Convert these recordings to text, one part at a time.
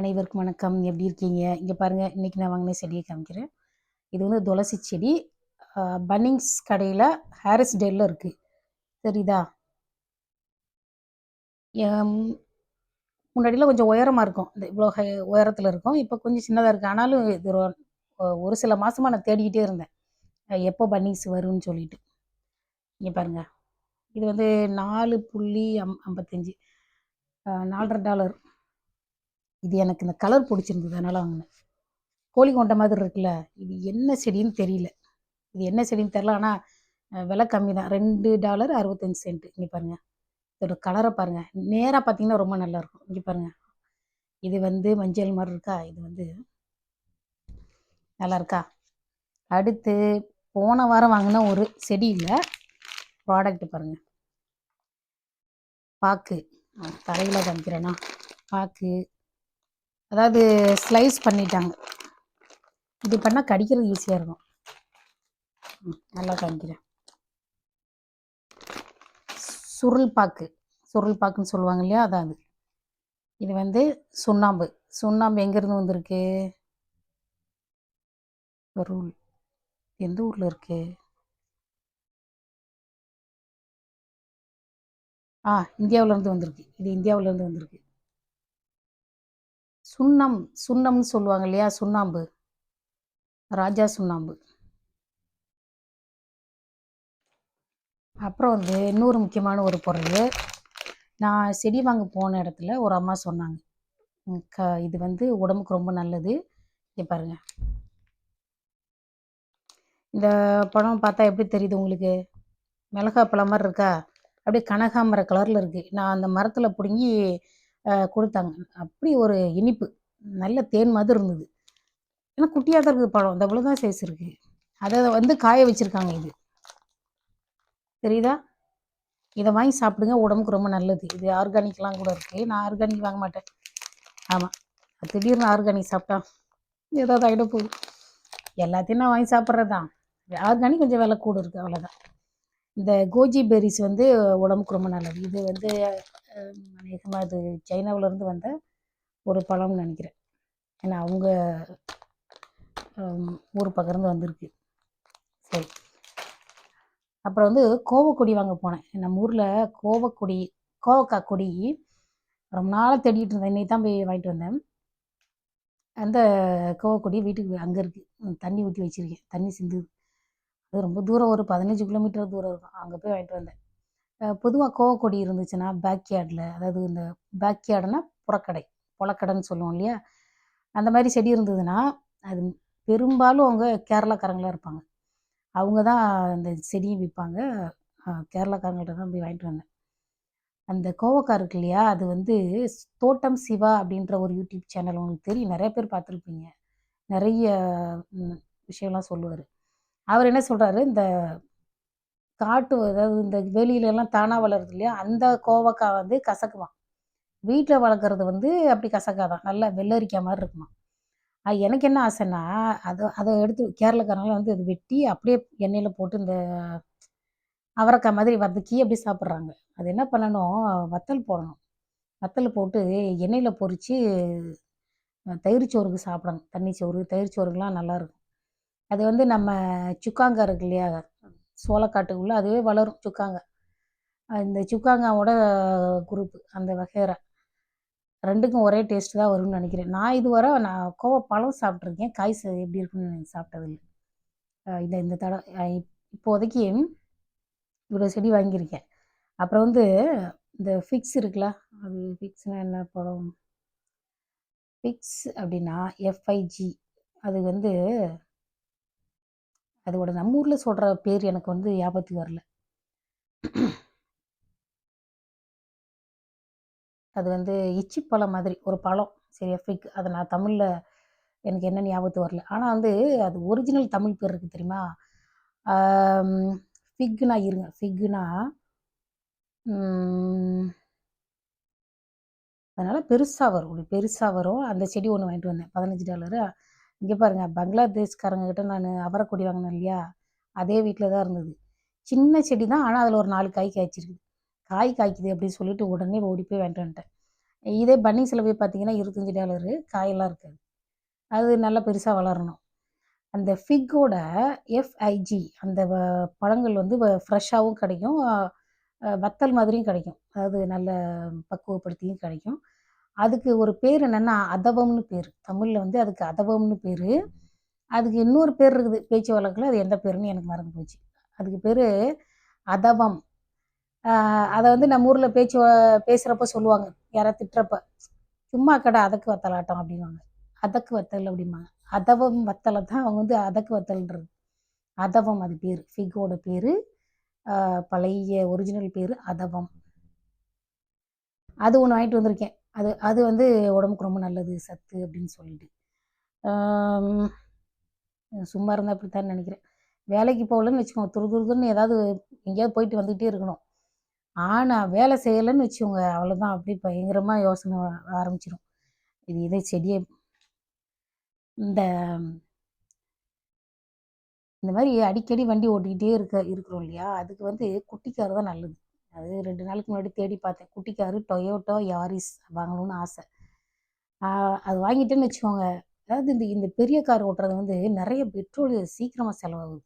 அனைவருக்கும் வணக்கம். எப்படி இருக்கீங்க? இங்கே பாருங்கள் இன்றைக்கி நான் வாங்கின செடியை காமிக்கிறேன். இது வந்து துளசி செடி. பன்னிங்ஸ் கடையில் ஹாரிஸ் டேலில் இருக்குது சரிதா எம், கொஞ்சம் உயரமாக இருக்கும். இந்த இவ்வளோ ஹை உயரத்தில் இருக்கும். இப்போ கொஞ்சம் சின்னதாக இருக்குது ஆனாலும் இது ஒரு சில மாதமாக நான் தேடிக்கிட்டே இருந்தேன். எப்போ பன்னிங்ஸ் வரும்னு சொல்லிட்டு. இங்கே பாருங்க. இது வந்து நாலு புள்ளி அம் ஐம்பத்தஞ்சு. நாலரை டாலர். இது எனக்கு இந்த கலர் பிடிச்சிருந்தது அதனால் வாங்கினேன். கோழி கொண்ட மாதிரி இருக்குல்ல இது என்ன செடின்னு தெரியல. இது என்ன செடின்னு தெரில ஆனால் விலை கம்மி தான் ரெண்டு டாலர் அறுபத்தஞ்சு சென்ட். இங்கே பாருங்கள் இதோட கலரை பாருங்கள் நேராக பார்த்தீங்கன்னா ரொம்ப நல்லாயிருக்கும் இங்கே பாருங்கள் இது வந்து மஞ்சள் மாதிரி இருக்கா? இது வந்து நல்லா இருக்கா? அடுத்து போன வாரம் வாங்கின ஒரு செடி இல்லை. ப்ராடக்ட் பாருங்கள் பாக்கு. தரையில் காமிக்கிறேன்னா பாக்கு. அதாவது ஸ்லைஸ் பண்ணிட்டாங்க. இது பண்ணால் கடிக்கிறது ஈஸியாக இருக்கும். ம், நல்லா காமிக்கிறேன் சுருள் பாக்கு. சுருள் பாக்குன்னு சொல்லுவாங்க இல்லையா அதான் அது. இது வந்து சுண்ணாம்பு. சுண்ணாம்பு எங்கேருந்து வந்திருக்கு? ரூல் எந்த ஊரில் இருக்கு? ஆ இந்தியாவிலேருந்து வந்திருக்கு. இது இந்தியாவிலேருந்து வந்திருக்கு. சுண்ணம் சுண்ணம்னு சொல்லுவாங்க இல்லையா? சுண்ணாம்பு. ராஜா சுண்ணாம்பு. அப்புறம் வந்து இன்னொரு முக்கியமான ஒரு பொருள். நான் செடி வாங்க போன இடத்துல ஒரு அம்மா சொன்னாங்க. க இது வந்து உடம்புக்கு ரொம்ப நல்லது. இங்கே பாருங்க. இந்த பழம் பார்த்தா எப்படி தெரியுது உங்களுக்கு? மிளகா பழம் மாதிரி இருக்கா? அப்படியே கனகாம்பர கலரில் இருக்குது நான் அந்த மரத்தில் பிடுங்கி கொடுத்தாங்க. அப்படி ஒரு இனிப்பு. நல்ல தேன் மாதிரி இருந்தது. ஏன்னா குட்டியாக தான் இருக்குது பழம். இந்த தான் சைஸ் இருக்குது அதை வந்து காய வச்சுருக்காங்க இது. தெரியுதா? இதை வாங்கி சாப்பிடுங்க. உடம்புக்கு ரொம்ப நல்லது. இது ஆர்கானிக்லாம் கூட இருக்குது நான் ஆர்கானிக் வாங்க மாட்டேன். ஆமாம் திடீர்னு ஆர்கானிக் சாப்பிட்டா ஏதாவது ஆகிட போகுது. எல்லாத்தையும் நான் வாங்கி சாப்பிட்றது தான் ஆர்கானிக் கொஞ்சம் விலை கூட இருக்குது அவ்வளோதான் இந்த கோஜி பெரிஸ் வந்து உடம்புக்கு ரொம்ப நல்லது. இது வந்து அநேகமாக இது சைனாவிலேருந்து வந்த ஒரு பழம்னு நினைக்கிறேன். ஏன்னா அவங்க ஊர் பக்கருந்து வந்திருக்கு. சரி. அப்புறம் வந்து கோவக்கொடி வாங்க போனேன். நம்ம ஊரில் கோவக்கொடி கோவக்காய் கொடி ரொம்ப நாளாக தேடிட்டு இருந்தேன். இன்னைக்கு தான் போய் வாங்கிட்டு வந்தேன். அந்த கோவக்கொடி வீட்டுக்கு அங்கே இருக்குது தண்ணி ஊற்றி வச்சுருக்கேன். தண்ணி சிந்து அது ரொம்ப தூரம் ஒரு பதினஞ்சு கிலோமீட்டர் தூரம் இருக்கும். அங்கே போய் வாங்கிட்டு வந்தேன். பொதுவாக கோவக்கொடி இருந்துச்சுன்னா பேக்யார்டில் அதாவது இந்த பேக்யார்டுனா புறக்கடை புலக்கடைன்னு சொல்லுவோம் இல்லையா? அந்த மாதிரி செடி இருந்ததுன்னா அது பெரும்பாலும் அவங்க கேரளாக்காரங்களாக இருப்பாங்க. அவங்க தான் அந்த செடியை விற்பாங்க கேரளாக்காரங்கள்ட்ட தான் போய் வாங்கிட்டு வந்தேன். அந்த கோவக்கா இருக்கு இல்லையா அது வந்து தோட்டம் சிவா அப்படின்ற ஒரு யூடியூப் சேனல் உங்களுக்கு தெரியும். நிறைய பேர் பார்த்துருப்பீங்க. நிறைய விஷயம்லாம் சொல்லுவார். அவர் என்ன சொல்கிறாரு இந்த காட்டு அதாவது இந்த வெளியில எல்லாம் தானாக வளருது இல்லையா? அந்த கோவக்காய் வந்து கசக்குமா வீட்டில் வளர்க்குறது வந்து அப்படி கசக்காதான் நல்லா வெள்ளரிக்காய் மாதிரி இருக்குமா அது எனக்கு என்ன ஆசைன்னா அதை அதை எடுத்து கேரளக்காரங்களாம் வந்து அது வெட்டி அப்படியே எண்ணெயில் போட்டு இந்த அவரைக்காய் மாதிரி வதக்கி அப்படி சாப்பிட்றாங்க. அது என்ன பண்ணணும்? வத்தல் போடணும். வத்தல் போட்டு எண்ணெயில் பொறிச்சு தயிர் சோறுக்கு சாப்பிடணும். தண்ணி சோறு தயிர் சோறுக்கெலாம் நல்லாயிருக்கும் அது வந்து நம்ம சுக்காங்க இருக்கு இல்லையா? சோளக்காட்டுக்குள்ளே அதுவே வளரும் சுக்காங்க இந்த சுக்காங்காவோட குரூப்பு அந்த வகைரா ரெண்டுக்கும் ஒரே டேஸ்ட் தான் வரும்னு நினைக்கிறேன். நான் இதுவரை நான் கோவ பழம் சாப்பிட்ருக்கேன் காய் ச- எப்படி இருக்குன்னு எனக்கு சாப்பிட்டதில்லை. இந்த இந்த தடவை இப்- இப்போதைக்கு இவ்வளோ செடி வாங்கியிருக்கேன். அப்புறம் வந்து இந்த ஃபிக்ஸ் இருக்குல்ல அது ஃபிக்ஸ்னால் என்ன படம் ஃபிக்ஸ் அப்படின்னா எஃப்ஐஜி அது வந்து அதோட நம்ம ஊரில் சொல்கிற பேர் எனக்கு வந்து ஞாபகத்துக்கு வரல. அது வந்து இச்சி பழம் மாதிரி ஒரு பழம். சரி ஃபிக் அதை நான் தமிழில் எனக்கு என்ன ஞாபகத்து வரல. ஆனால் வந்து அது ஒரிஜினல் தமிழ் பேர் இருக்குது தெரியுமா? ஃபிக்னா இருங்க. ஃபிக்னா அதனால் பெருசாக வரும். இப்படி பெருசாக வரும். அந்த செடி ஒன்று வாங்கிட்டு வந்தேன். பதினஞ்சு டாலரு. இங்கே பாருங்கள் பங்களாதேஷ்காரங்க கிட்ட நான் அவரைக்கொடி வாங்கினேன் இல்லையா? அதே வீட்டில் தான் இருந்தது. சின்ன செடி தான் ஆனால் அதில் ஒரு நாலு காய் காய்ச்சிருக்குது. காய் காய்க்குது அப்படின்னு சொல்லிட்டு உடனே ஓடி போய் வேண்டான்ட்டேன் இதே பன்னிங்ஸில் போய் பார்த்தீங்கன்னா இருபத்தஞ்சி டாலரு காயெல்லாம் இருக்காது. அது நல்லா பெருசாக வளரணும். அந்த ஃபிக்கோட எஃப்ஐஜி அந்த வ- பழங்கள் வந்து ஃப்ரெஷ்ஷாகவும் கிடைக்கும் வத்தல் மாதிரியும் கிடைக்கும். அதாவது நல்ல பக்குவப்படுத்தியும் கிடைக்கும். அதுக்கு ஒரு பேர் என்னென்னா அதவம்னு பேர். தமிழில் வந்து அதுக்கு அதவம்னு பேர். அதுக்கு இன்னொரு பேர் இருக்குது பேச்சு வழக்கில் அது எந்த பேருன்னு எனக்கு மறந்து போச்சு. அதுக்கு பேர் அதவம். அதை வந்து நம்ம ஊரில் பேச்சு வ- பேசுகிறப்ப சொல்லுவாங்க. யாராவது திட்டுறப்ப சும்மா கடை அதக்கு வத்தலாட்டம் அப்படிவாங்க அதக்கு வத்தல் அப்படிம்பாங்க. அதவம் வத்தலை தான் அவங்க வந்து அதக்கு வத்தல்ன்றது. அதவம் அது பேர். ஃபிகோட பேர் பழைய ஒரிஜினல் பேர் அதவம். அது ஒன்று வாங்கிட்டு வந்திருக்கேன். அது அது வந்து உடம்புக்கு ரொம்ப நல்லது சத்து அப்படின்னு சொல்லிட்டு. சும்மா இருந்தால் அப்படித்தான் நினைக்கிறேன். வேலைக்கு போகலன்னு வச்சுக்கோங்க துரு துருதுன்னு ஏதாவது எங்கேயாவது போயிட்டு வந்துக்கிட்டே இருக்கணும். ஆனால் வேலை செய்யலைன்னு வச்சுக்கோங்க அவ்வளோதான் அப்படி பயங்கரமாக யோசனை வ- ஆரம்பிச்சிடும் இது இதே செடியை இந்த இந்த மாதிரி அடிக்கடி வண்டி ஓட்டிக்கிட்டே இருக்க இருக்கிறோம் இல்லையா? அதுக்கு வந்து குட்டி தான் நல்லது. அது ரெண்டு நாளுக்கு முன்னாடி தேடி பார்த்தேன். குட்டி காரு டொயோட்டோ யாரிஸ் வாங்கணும்னு ஆசை. அது வாங்கிட்டேன்னு வச்சுக்கோங்க. அதாவது இந்த இந்த பெரிய கார் ஓட்டுறது வந்து நிறைய பெட்ரோல் சீக்கிரமாக செலவாகுது.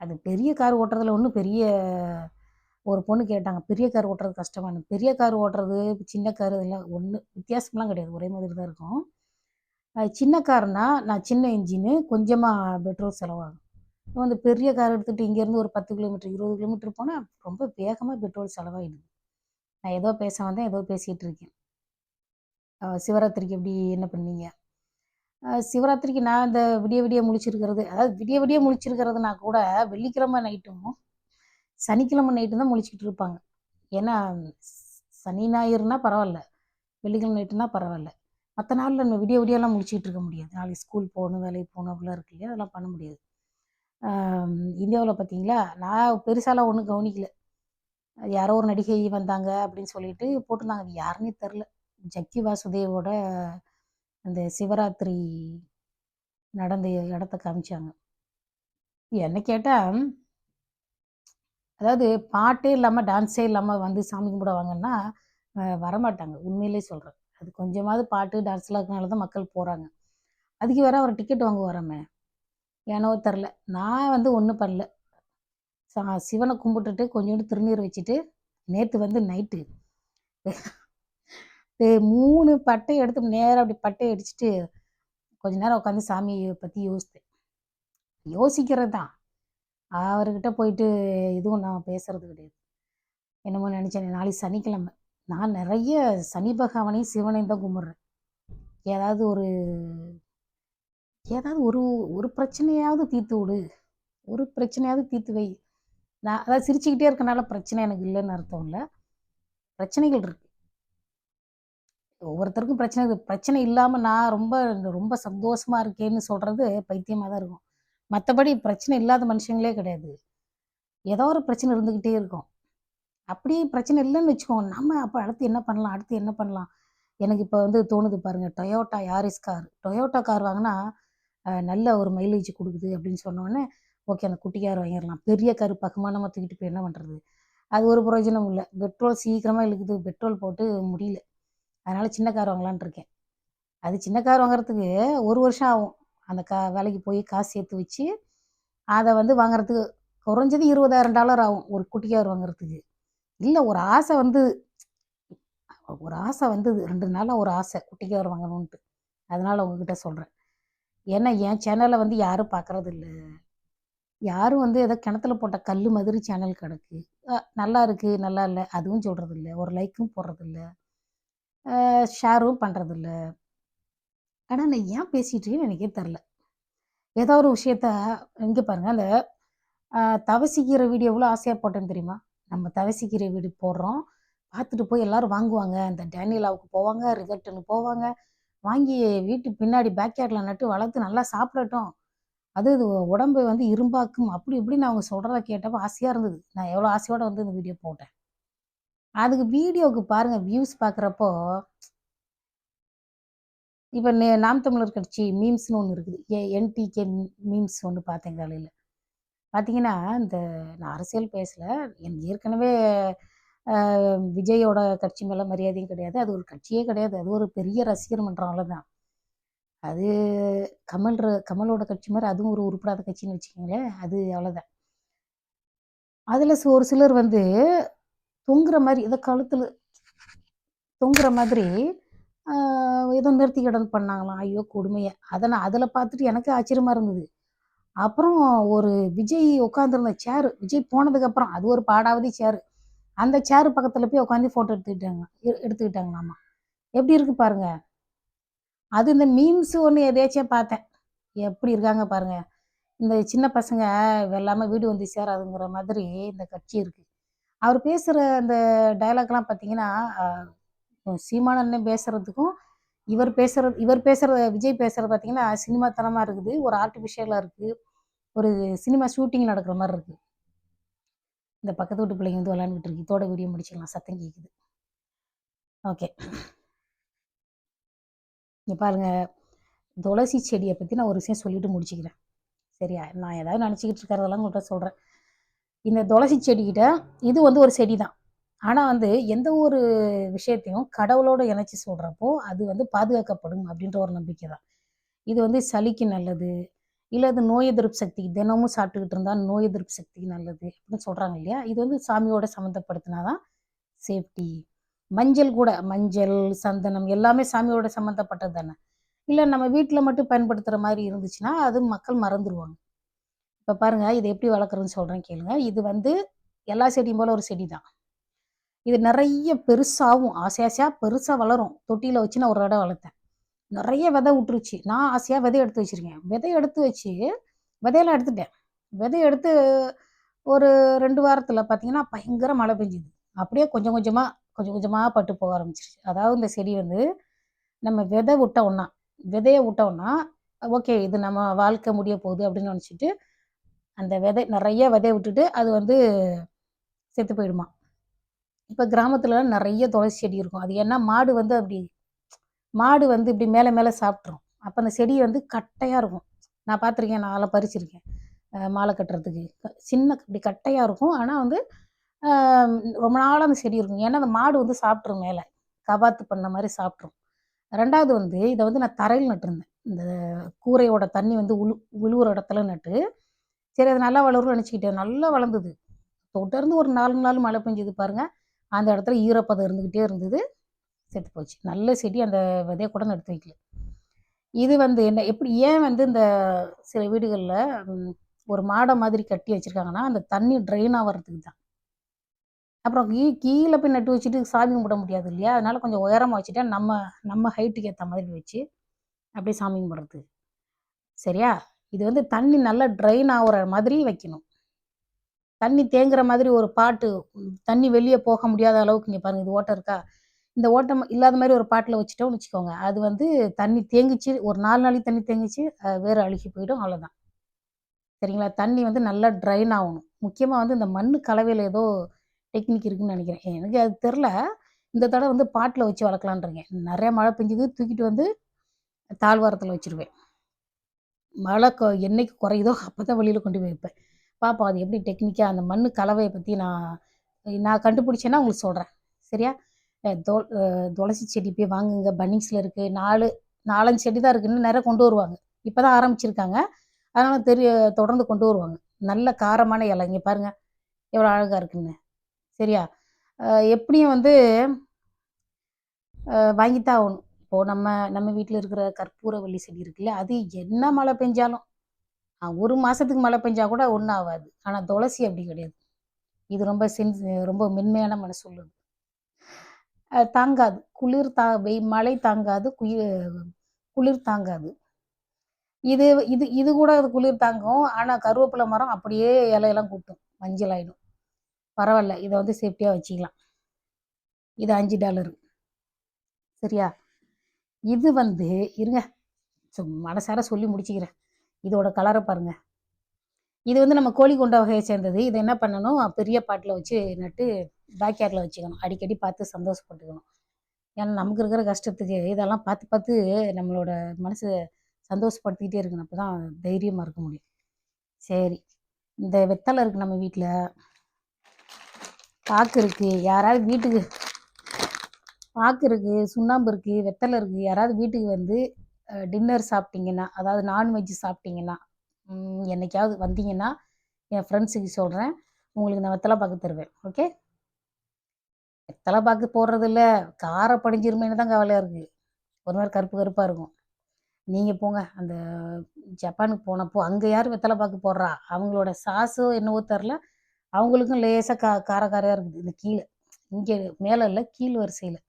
அது பெரிய கார் ஓட்டுறதுல ஒன்றும் பெரிய ஒரு பொண்ணு கேட்டாங்க பெரிய கார் ஓட்டுறது கஷ்டமானு பெரிய கார் ஓட்டுறது சின்ன கார் இதெல்லாம் ஒன்று வித்தியாசம்லாம் கிடையாது. ஒரே மாதிரி தான் இருக்கும். அது சின்ன கார்னால் நான் சின்ன இன்ஜினு கொஞ்சமாக பெட்ரோல் செலவாகும். அந்த பெரிய கார் எடுத்துகிட்டு இங்கேருந்து ஒரு பத்து கிலோமீட்டர் இருபது கிலோமீட்டர் போனால் ரொம்ப வேகமாக பெட்ரோல் செலவாயிடுது. நான் ஏதோ பேச வந்தேன் ஏதோ பேசிகிட்டு இருக்கேன். சிவராத்திரிக்கு எப்படி என்ன பண்ணீங்க? சிவராத்திரிக்கு நான் இந்த விடிய விடிய முழிச்சிருக்கிறது அதாவது விடிய விடிய முழிச்சிருக்கிறதுனா கூட வெள்ளிக்கிழமை நைட்டும் சனிக்கிழமை நைட்டும் தான் முழிச்சிக்கிட்டு இருப்பாங்க. ஏன்னா சனி ஞாயிறுனா பரவாயில்ல வெள்ளிக்கிழமை நைட்டுனா பரவாயில்ல. மற்ற நாளில் நம்ம விடிய விடியெல்லாம் முழிச்சிக்கிட்டு இருக்க முடியாது. நாளைக்கு ஸ்கூல் போகணும் வேலைக்கு போகணும் அப்படிலாம் இருக்கு இல்லையா? அதெல்லாம் பண்ண முடியாது. இந்தியாவில் பார்த்தீங்களா நான் பெருசாலாம் ஒன்றும் கவனிக்கல. அது யாரோ ஒரு நடிகை வந்தாங்க அப்படின்னு சொல்லிட்டு போட்டிருந்தாங்க. அது யாருன்னே தெரில ஜக்கி வாசுதேவோட அந்த சிவராத்திரி நடந்த இடத்த காமிச்சாங்க. என்ன கேட்டால் அதாவது பாட்டே இல்லாமல் டான்ஸே இல்லாமல் வந்து சாமி கும்பிடுவாங்கன்னா அஹ் வரமாட்டாங்க. உண்மையிலே சொல்கிறேன் அது கொஞ்சமாவது பாட்டு டான்ஸ்லாம் இருக்கனால தான் மக்கள் போகிறாங்க அதுக்கு வேற அவர் டிக்கெட் வாங்க வரமே ஏனோ தெரில. நான் வந்து ஒன்றும் பண்ணல சா- சிவனை கும்பிட்டுட்டு கொஞ்சோண்டு திருநீர் வச்சுட்டு நேற்று வந்து நைட்டு மூணு பட்டை எடுத்து நேராக அப்படி பட்டை அடிச்சுட்டு கொஞ்ச நேரம் உட்காந்து சாமியை பற்றி யோசித்தேன். யோசிக்கிறது தான் அவர்கிட்ட போயிட்டு எதுவும் நான் பேசுறது கிடையாது. என்னமோ நினச்சேன் நாளைக்கு சனிக்கிழமை. நான் நிறைய சனி பகவானையும் சிவனையும் தான் கும்பிட்றேன். ஏதாவது ஒரு ஏதாவது ஒரு ஒரு பிரச்சனையாவது தீர்த்து விடு. ஒரு பிரச்சனையாவது தீர்த்து வை. நான் அதாவது சிரிச்சுக்கிட்டே இருக்கனால பிரச்சனை எனக்கு இல்லைன்னு அர்த்தம் இல்லை. பிரச்சனைகள் இருக்கு. ஒவ்வொருத்தருக்கும் பிரச்சனை பிரச்சனை இல்லாமல் நான் ரொம்ப ரொம்ப சந்தோஷமா இருக்கேன்னு சொல்றது பைத்தியமாக தான் இருக்கும். மற்றபடி பிரச்சனை இல்லாத மனுஷங்களே கிடையாது. ஏதோ ஒரு பிரச்சனை இருந்துக்கிட்டே இருக்கும். அப்படியே பிரச்சனை இல்லைன்னு வச்சுக்கோங்க. நம்ம அப்போ அடுத்து என்ன பண்ணலாம்? அடுத்து என்ன பண்ணலாம்? எனக்கு இப்போ வந்து தோணுது பாருங்க. Toyota Yaris car Toyota car வாங்கினா நல்ல ஒரு மைலேஜ் கொடுக்குது அப்படின்னு சொன்னோடனே ஓகே அந்த குட்டி கார் வாங்கிடலாம். பெரிய கரு பக்கமாக நம்ம தூக்கிட்டு போய் என்ன பண்ணுறது அது ஒரு பிரயோஜனம் இல்லை. பெட்ரோல் சீக்கிரமாக இழுக்குது பெட்ரோல் போட்டு முடியல. அதனால் சின்ன கார் வாங்கலான்னு இருக்கேன். அது சின்ன கார் வாங்குறதுக்கு ஒரு வருஷம் ஆகும். அந்த கா வேலைக்கு போய் காசு சேர்த்து வச்சு அதை வந்து வாங்குறதுக்கு குறைஞ்சது இருபதாயிரம் டாலர் ஆகும் ஒரு குட்டி கார் வாங்குறதுக்கு. இல்லை ஒரு ஆசை வந்து ஒரு ஆசை வந்தது. ரெண்டு நாளாக ஒரு ஆசை குட்டி கார் வாங்கணுன்ட்டு அதனால் உங்ககிட்ட சொல்கிறேன் ஏன்னா என் சேனலை வந்து யாரும் பார்க்கறது இல்லை யாரும் வந்து ஏதோ கிணத்துல போட்ட கல் மாதிரி சேனல் கிடக்கு. நல்லா இருக்கு நல்லா இல்லை அதுவும் சொல்கிறது இல்லை ஒரு லைக்கும் போடுறது இல்லை ஷேரும் பண்ணுறது இல்லை ஆனால் நான் ஏன் பேசிகிட்டு எனக்கே தெரில. ஏதோ ஒரு விஷயத்த இங்கே பாருங்கள் அந்த தவசிக்கிற வீடியோ எவ்வளோ ஆசையாக போட்டேன்னு தெரியுமா? நம்ம தவசிக்கிற வீடு போடுறோம். பார்த்துட்டு போய் எல்லோரும் வாங்குவாங்க. இந்த டேனியலாவுக்கு போவாங்க ரிகர்ட்டுன்னு போவாங்க. வாங்கி வீட்டு பின்னாடி பேக்யார்டில் நட்டு வளர்த்து நல்லா சாப்பிடட்டும். அது இது உடம்பு வந்து இரும்பாக்கும். அப்படி இப்படின்னு அவங்க சொல்கிறத கேட்டப்போ ஆசையாக இருந்தது. நான் எவ்வளோ ஆசையோடு வந்து இந்த வீடியோ போட்டேன். அதுக்கு வீடியோவுக்கு பாருங்கள் வியூஸ் பார்க்குறப்போ இப்போ நே நாம் தமிழர் கட்சி மீம்ஸ்னு ஒன்று இருக்குது. ஏ என்டிகே மீம்ஸ் ஒன்று பார்த்தேன் காலையில். பார்த்தீங்கன்னா இந்த நான் அரசியல் பேசல. எனக்கு ஏற்கனவே விஜயோட கட்சி மேலே மரியாதையும் கிடையாது. அது ஒரு கட்சியே கிடையாது. அது ஒரு பெரிய ரசிகர் மன்றம் அவ்வளோதான் அது கமல் கமலோட கட்சி மாதிரி அதுவும் ஒரு உருப்படாத கட்சின்னு வச்சுக்கோங்களேன். அது அவ்வளோதான் அதில் ஒரு சிலர் வந்து தொங்குற மாதிரி ஏதோ கழுத்தில் தொங்குற மாதிரி ஏதோ நிறுத்தி கிடந்து பண்ணாங்களாம். ஐயோ கொடுமையை. அதை நான் அதில் பார்த்துட்டு எனக்கு ஆச்சரியமா இருந்தது. அப்புறம் ஒரு விஜய் உட்காந்துருந்த சேரு விஜய் போனதுக்கப்புறம் அது ஒரு பாடாவதி சேரு அந்த சேர் பக்கத்தில் போய் உட்காந்து ஃபோட்டோ எடுத்துக்கிட்டாங்க எடுத்துக்கிட்டாங்களாமா? எப்படி இருக்கு பாருங்க. அது இந்த மீம்ஸ் ஒன்று எதையாச்சும் பார்த்தேன். எப்படி இருக்காங்க பாருங்க. இந்த சின்ன பசங்க எல்லாமே வீடு வந்து சேராதுங்கிற மாதிரி இந்த கட்சி இருக்கு. அவர் பேசுகிற அந்த டயலாக்லாம் பார்த்தீங்கன்னா சீமான அண்ணன் பேசுறதுக்கும் இவர் பேசுறது இவர் பேசுகிற விஜய் பேசுறது பார்த்தீங்கன்னா சினிமாத்தனமாக இருக்குது. ஒரு ஆர்டிஃபிஷியலாக இருக்குது ஒரு சினிமா ஷூட்டிங் நடக்கிற மாதிரி இருக்குது இந்த பக்கத்து வீட்டு பிள்ளைங்க வந்து விளாண்டுட்டு இருக்கு. இதோட வீடியோ முடிச்சிடலாம். சத்தம் கேட்குது ஓகே இங்க பாருங்க. துளசி செடியை பற்றி நான் ஒரு விஷயம் சொல்லிட்டு முடிச்சுக்கிறேன். சரியா? நான் ஏதாவது நினச்சிக்கிட்டு இருக்கிறதெல்லாம் உங்கள்கிட்ட சொல்கிறேன் இந்த துளசி செடிக்கிட்ட இது வந்து ஒரு செடி தான் ஆனால் வந்து எந்த ஒரு விஷயத்தையும் கடவுளோட இணைச்சி சொல்கிறப்போ அது வந்து பாதுகாக்கப்படும் அப்படின்ற ஒரு நம்பிக்கை தான் இது வந்து சளிக்கு நல்லது இல்லை அது நோய் எதிர்ப்பு சக்தி தினமும் சாப்பிட்டுக்கிட்டு இருந்தால் நோய் எதிர்ப்பு சக்திக்கு நல்லது அப்படின்னு சொல்கிறாங்க இல்லையா? இது வந்து சாமியோட சம்மந்தப்படுத்தினாதான் சேஃப்டி மஞ்சள் கூட மஞ்சள் சந்தனம் எல்லாமே சாமியோட சம்மந்தப்பட்டது தானே? இல்லை நம்ம வீட்டில் மட்டும் பயன்படுத்துகிற மாதிரி இருந்துச்சுன்னா அது மக்கள் மறந்துடுவாங்க இப்போ பாருங்கள் இது எப்படி வளர்க்குறதுன்னு சொல்கிறேன் கேளுங்க. இது வந்து எல்லா செடியும் போல் ஒரு செடி தான் இது நிறைய பெருசாகும் ஆசை ஆசையாக பெருசாக வளரும். தொட்டியில் வச்சு நான் ஒரு இடம் வளர்த்தேன். நிறைய விதை விட்டுருச்சு. நான் ஆசையாக விதை எடுத்து வச்சிருக்கேன். விதை எடுத்து வச்சு விதையெல்லாம் எடுத்துட்டேன். விதை எடுத்து ஒரு ரெண்டு வாரத்தில் பார்த்தீங்கன்னா பயங்கர மழை பெஞ்சுது. அப்படியே கொஞ்சம் கொஞ்சமாக கொஞ்சம் கொஞ்சமாக பட்டு போக ஆரம்பிச்சிருச்சு. அதாவது இந்த செடி வந்து நம்ம விதை விட்டோம்னா விதையை விட்டோம்னா ஓகே இது நம்ம வாழ்க்கை முடிய போகுது அப்படின்னு நினச்சிட்டு அந்த விதை நிறைய விதைய விட்டுட்டு அது வந்து செத்து போயிடுமா. இப்போ கிராமத்துலலாம் நிறைய துளசி செடி இருக்கும். அது ஏன்னா மாடு வந்து அப்படி மாடு வந்து இப்படி மேலே மேலே சாப்பிட்ரும் அப்போ அந்த செடி வந்து கட்டையாக இருக்கும். நான் பார்த்துருக்கேன் நான் அதெல்லாம் பறிச்சிருக்கேன் மாலை கட்டுறதுக்கு. க- சின்ன இப்படி கட்டையாக இருக்கும். ஆனால் வந்து ரொம்ப நாளாக அந்த செடி இருக்கும். ஏன்னா அந்த மாடு வந்து சாப்பிட்ரும் மேலே. கபாத்து பண்ண மாதிரி சாப்பிட்ரும் ரெண்டாவது வந்து இதை வந்து நான் தரையில் நட்டுருந்தேன். இந்த கூரையோட தண்ணி வந்து உழு உழுவுற இடத்துல நட்டு சரி அது நல்லா வளரும்னு நினச்சிக்கிட்டேன். நல்லா வளர்ந்தது. தொடர்ந்து ஒரு நாலு நாள் மழை பெஞ்சது பாருங்கள் அந்த இடத்துல ஈரப்பதம் இருந்துக்கிட்டே இருந்தது. செத்து போச்சு. நல்ல செடி அந்த விதைய கூட நடுத்து எடுத்து வைக்கல. இது வந்து என்ன எப்படி ஏன் வந்து இந்த சில வீடுகளில் ஒரு மாடை மாதிரி கட்டி வச்சிருக்காங்கன்னா அந்த தண்ணி ட்ரெயின் ஆகிறதுக்கு தான். அப்புறம் கீ கீழே போய் நட்டு வச்சுட்டு சாமி கும்பிட முடியாது இல்லையா? அதனால கொஞ்சம் உயரமாக வச்சுட்டா நம்ம நம்ம ஹைட்டுக்கு ஏற்ற மாதிரி வச்சு அப்படியே சாமி கும்பிட்றது. சரியா? இது வந்து தண்ணி நல்லா ட்ரைன் ஆகிற மாதிரி வைக்கணும். தண்ணி தேங்குற மாதிரி ஒரு பாட்டு தண்ணி வெளியே போக முடியாத அளவுக்கு இங்கே பாருங்கள் இது ஓட்டை இருக்கா? இந்த ஓட்டம் இல்லாத மாதிரி ஒரு பாட்டில் வச்சுட்டோம்னு வச்சுக்கோங்க. அது வந்து தண்ணி தேங்கிச்சு ஒரு நாலு நாளைக்கு தண்ணி தேங்கிச்சு அது வேறு அழுகி போயிடும் அவ்வளோதான் சரிங்களா? தண்ணி வந்து நல்லா ட்ரைன் ஆகணும். முக்கியமாக வந்து இந்த மண் கலவையில் ஏதோ டெக்னிக் இருக்குன்னு நினைக்கிறேன். எனக்கு அது தெரில இந்த தடவை வந்து பாட்டில் வச்சு வளர்க்கலான்றீங்க நிறையா மழை பெஞ்சது தூக்கிட்டு வந்து தாழ்வாரத்தில் வச்சிருவேன். மழை கொ என்னைக்கு குறையுதோ அப்போ தான் வெளியில் கொண்டு போய் வைப்பேன். பார்ப்போம் அது எப்படி டெக்னிக்காக அந்த மண் கலவையை பற்றி நான் நான் கண்டுபிடிச்சேன்னா உங்களுக்கு சொல்கிறேன் சரியா? தொ துளசி செடி போய் வாங்குங்க. பன்னிங்ஸில் இருக்குது நாலு நாலஞ்சு செடி தான் இருக்குன்னு நிறைய கொண்டு வருவாங்க. இப்போ தான் ஆரம்பிச்சிருக்காங்க. அதனால் தெரிய தொடர்ந்து கொண்டு வருவாங்க. நல்ல காரமான இலை. இங்கே பாருங்கள் எவ்வளோ அழகாக இருக்குன்னு. சரியா? எப்படியும் வந்து வாங்கித்தான் ஆகணும். இப்போது நம்ம நம்ம வீட்டில் இருக்கிற கற்பூரவள்ளி செடி இருக்குல்ல அது என்ன மழை பெஞ்சாலும் ஒரு மாதத்துக்கு மழை பெஞ்சா கூட ஒன்றும் ஆகாது. ஆனால் துளசி அப்படி கிடையாது. இது ரொம்ப சென் ரொம்ப மென்மையான மனசு உள்ளது. தாங்காது. குளிர் தா வெய் மழை தாங்காது. குயிர் குளிர் தாங்காது. இது இது இது கூட அது குளிர் தாங்கும். ஆனால் கருவேப்பிலை மரம் அப்படியே இலையெல்லாம் கூட்டும். மஞ்சள் ஆயிடும். பரவாயில்ல. இதை வந்து சேஃப்டியாக வச்சுக்கலாம். இது அஞ்சு டாலரு சரியா? இது வந்து இருங்க. சும் மனசார சொல்லி முடிச்சுக்கிறேன். இதோட கலரை பாருங்க. இது வந்து நம்ம கோழி கொண்ட வகையை சேர்ந்தது. இதை என்ன பண்ணணும்? பெரிய பாட்டில் வச்சு நட்டு பேக்யார்டில் வச்சுக்கணும். அடிக்கடி பார்த்து சந்தோஷப்பட்டுக்கணும். ஏன்னா நமக்கு இருக்கிற கஷ்டத்துக்கு இதெல்லாம் பார்த்து பார்த்து நம்மளோட மனசு சந்தோஷப்படுத்திக்கிட்டே இருக்கணும். அப்போ தான் தைரியமாக இருக்க முடியும். சரி. இந்த வெத்தலை இருக்குது நம்ம வீட்டில் பாக்கு இருக்குது யாராவது வீட்டுக்கு பாக்கு இருக்குது சுண்ணாம்பு இருக்குது வெத்தலை இருக்குது யாராவது வீட்டுக்கு வந்து டின்னர் சாப்பிட்டீங்கன்னா அதாவது நான்வெஜ் சாப்பிட்டீங்கன்னா என்னைக்காவது வந்தீங்கன்னா என் ஃப்ரெண்ட்ஸுக்கு சொல்கிறேன் உங்களுக்கு நான் வெத்தலை பாக்கு தருவேன். ஓகே வெத்தலை பாக்கு போடுறது இல்லை காரை படிஞ்சிருமேனு தான் கவலையாக இருக்குது ஒரு மாதிரி கருப்பு கருப்பாக இருக்கும். நீங்கள் போங்க. அந்த ஜப்பானுக்கு போனப்போ அங்கே யார் வெத்தலை பாக்கு போடுறா? அவங்களோட சாஸோ என்னவோ தெரில. அவங்களுக்கும் லேசாக கா கார காரையாக இருக்குது. இந்த கீழே. இங்கே மேலே இல்லை கீழ் வரிசையில்.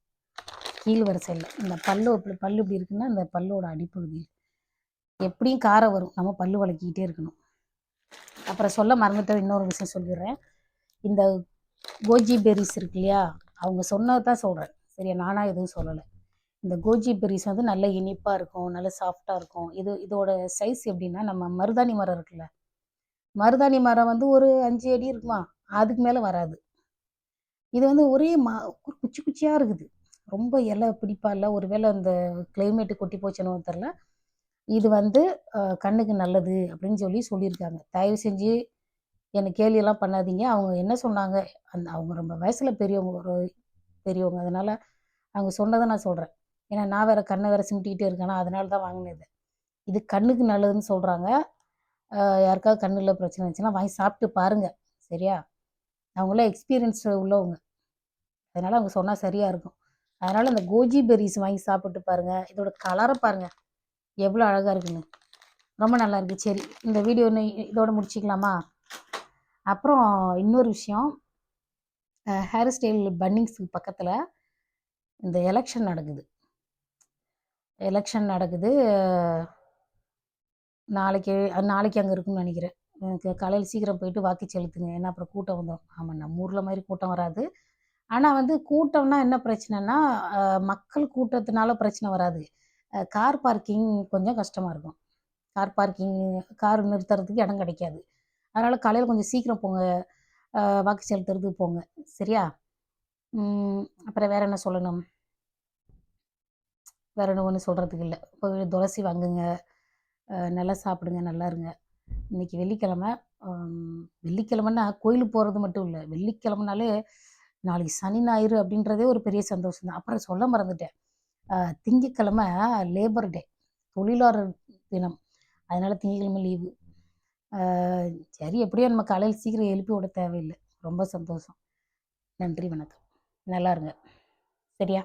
கீழ் வரிசையில். இந்த பல்லு இப்படி பல்லு இப்படி இருக்குன்னா இந்த பல்லோட அடிப்பகுதியில். எப்படியும் காரம் வரும். நம்ம பல்லு வளக்கிக்கிட்டே இருக்கணும். அப்புறம் சொல்ல மறந்துட்டு இன்னொரு விஷயம் சொல்லிடுறேன். இந்த கோஜி பெரிஸ் இருக்கு இல்லையா? அவங்க சொன்னது தான் சொல்கிறேன் சரியா? நானாக எதுவும் சொல்லலை. இந்த கோஜி பெரிஸ் வந்து நல்ல இனிப்பாக இருக்கும் நல்ல சாஃப்டாக இருக்கும். இது இதோட சைஸ் எப்படின்னா நம்ம மருதாணி மரம் இருக்குல்ல? மருதாணி மரம் வந்து ஒரு அஞ்சு அடி இருக்குமா? அதுக்கு மேலே வராது. இது வந்து ஒரே மா ஒரு குச்சி குச்சியாக இருக்குது. ரொம்ப இலை பிடிப்பா இல்லை ஒருவேளை அந்த கிளைமேட்டு கொட்டி போச்சுன்னு தெரில இது வந்து கண்ணுக்கு நல்லது அப்படின்னு சொல்லி சொல்லியிருக்காங்க. தயவு செஞ்சு என்னை கேலியெல்லாம் பண்ணாதீங்க. அவங்க என்ன சொன்னாங்க? அந்த அவங்க ரொம்ப வயசில் பெரியவங்க ஒரு பெரியவங்க. அதனால் அவங்க சொன்னதை நான் சொல்கிறேன் ஏன்னா நான் வேறு கண்ணை வேறு சிமிட்டிக்கிட்டே இருக்கேனா அதனால தான் வாங்கினது. இது கண்ணுக்கு நல்லதுன்னு சொல்கிறாங்க யாருக்காவது கண்ணில் பிரச்சனை இருந்துச்சுன்னா வாங்கி சாப்பிட்டு பாருங்கள் சரியா? அவங்களாம் எக்ஸ்பீரியன்ஸ் உள்ளவங்க. அதனால் அவங்க சொன்னால் சரியாக இருக்கும். அதனால் இந்த கோஜி பெரிஸ் வாங்கி சாப்பிட்டு பாருங்கள் இதோட கலரை பாருங்கள் எவ்வளோ அழகாக இருக்குன்னு. ரொம்ப நல்லா இருக்குது சரி இந்த வீடியோ இதோட முடிச்சிக்கலாமா? அப்புறம் இன்னொரு விஷயம் ஹேர் ஸ்டைல் பன்னிங்ஸுக்கு பக்கத்தில் இந்த எலெக்ஷன் நடக்குது. எலெக்ஷன் நடக்குது. நாளைக்கு நாளைக்கு அங்கே இருக்குன்னு நினைக்கிறேன். காலையில் சீக்கிரம் போயிட்டு வாக்கு செலுத்துங்க. ஏன்னா அப்புறம் கூட்டம் வந்துடும் ஆமாம் நம்ம ஊரில் மாதிரி கூட்டம் வராது. ஆனால் வந்து கூட்டம்னா என்ன பிரச்சனைனா மக்கள் கூட்டத்தினால பிரச்சனை வராது. கார் பார்க்கிங் கொஞ்சம் கஷ்டமாக இருக்கும். கார் பார்க்கிங் கார் நிறுத்துறதுக்கு இடம் கிடைக்காது. அதனால் காலையில் கொஞ்சம் சீக்கிரம் போங்க. வாக்கு செலுத்துறதுக்கு போங்க. சரியா? அப்புறம் வேற என்ன சொல்லணும்? வேற என்ன ஒன்றும் சொல்கிறதுக்கு இல்லை. போய் துளசி வாங்குங்க. நல்லா சாப்பிடுங்க நல்லா இருங்க. இன்னைக்கு வெள்ளிக்கிழமை. வெள்ளிக்கிழமைன்னா கோயிலுக்கு போகிறது மட்டும் இல்லை. வெள்ளிக்கிழமைனாலே நாளைக்கு சனி ஞாயிறு அப்படின்றதே ஒரு பெரிய சந்தோஷம் தான். அப்புறம் சொல்ல மறந்துட்டேன். திங்கக்கிழமை லேபர் டே தொழிலாளர் தினம். அதனால் திங்கக்கிழமை லீவு சரி எப்படியோ நம்ம காலையில் சீக்கிரம் எழுப்பி விட தேவையில்லை. ரொம்ப சந்தோஷம். நன்றி வணக்கம். நல்லா இருங்க. சரியா?